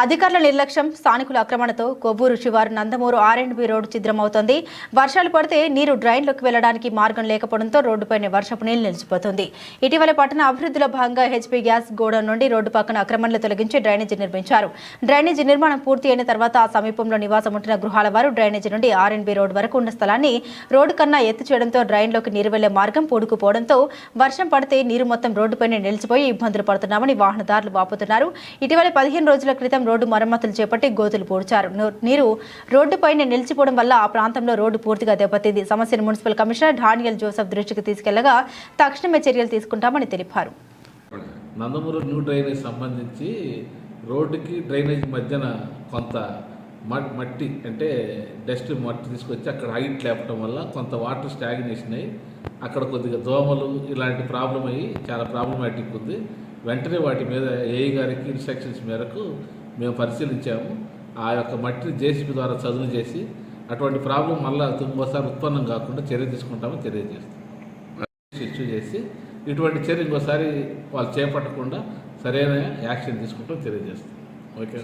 అధికారుల నిర్లక్ష్యం స్థానికుల ఆక్రమణతో కొవ్వూరు శివారు Nandamuru R and B road ఛిద్రమవుతోంది. వర్షాలు పడితే నీరు డ్రైన్లోకి వెళ్ళడానికి మార్గం లేకపోవడంతో రోడ్డుపైన వర్షపు నీళ్ళు నిలిచిపోతుంది. ఇటీవల పట్టణ అభివృద్ధిలో భాగంగా హెచ్పీ గ్యాస్ గోడౌన్ నుండి రోడ్డు పక్కన అక్రమణలు తొలగించి డ్రైనేజీ నిర్మించారు. డ్రైనేజీ నిర్మాణం పూర్తి అయిన తర్వాత ఆ సమీపంలో నివాసం ఉంటున్న గృహాల వారు డ్రైనేజీ నుండి ఆర్ అండ్ బి రోడ్డు వరకు ఉన్న స్థలాన్ని రోడ్డు కన్నా ఎత్తు చేయడంతో డ్రైన్లోకి నీరు వెళ్ళే మార్గం పూడుకుపోవడంతో వర్షం పడితే నీరు మొత్తం రోడ్డుపైనే నిలిచిపోయి ఇబ్బందులు పడుతున్నామని వాహనదారులు వాపుతున్నారు. ఇటీవల పదిహేను రోజుల క్రితం రోడ్డు మరమ్మతులు చేపట్టి గోతులు పూడ్చారు. నీరు రోడ్డుపైనే నిలిచిపోవడం వల్ల ఆ ప్రాంతంలో రోడ్డు పూర్తిగా దెబ్బతింది. సమస్యను మున్సిపల్ కమిషనర్ డానియల్ జోసెఫ్ దృష్టికి తీసుకెళ్ళగా తక్షణమే చర్యలు తీసుకుంటామని తెలిపారు. నందమూరు న్యూ డ్రైనేజ్ సంబంధించి రోడ్డుకి డ్రైనేజ్ మధ్యన కొంత మట్టి అంటే డస్ట్ మట్టి తీసుకొచ్చి అక్కడ హైట్ లేపటం వల్ల కొంత వాటర్ స్టాగ్నేషన్ అయ్యి అక్కడ కొద్దిగా దోమలు ఇలాంటి ప్రాబ్లం అయ్యి చాలా ప్రాబ్లమాటిక్ ఉంది. వెంటనే వాటి మీద ఏఐ గారికి ఇన్స్ట్రక్షన్స్ మేరకు మేము పరిశీలించాము. ఆ యొక్క మట్టిని జేసీబీ ద్వారా చదువు చేసి అటువంటి ప్రాబ్లం మళ్ళీ ఇంకోసారి ఉత్పన్నం కాకుండా చర్య తీసుకుంటామని తెలియజేస్తాం ఇష్యూ చేసి ఇటువంటి చర్య ఇంకోసారి వాళ్ళు చేపట్టకుండా సరైన యాక్షన్ తీసుకుంటాం తెలియజేస్తాం ఓకే.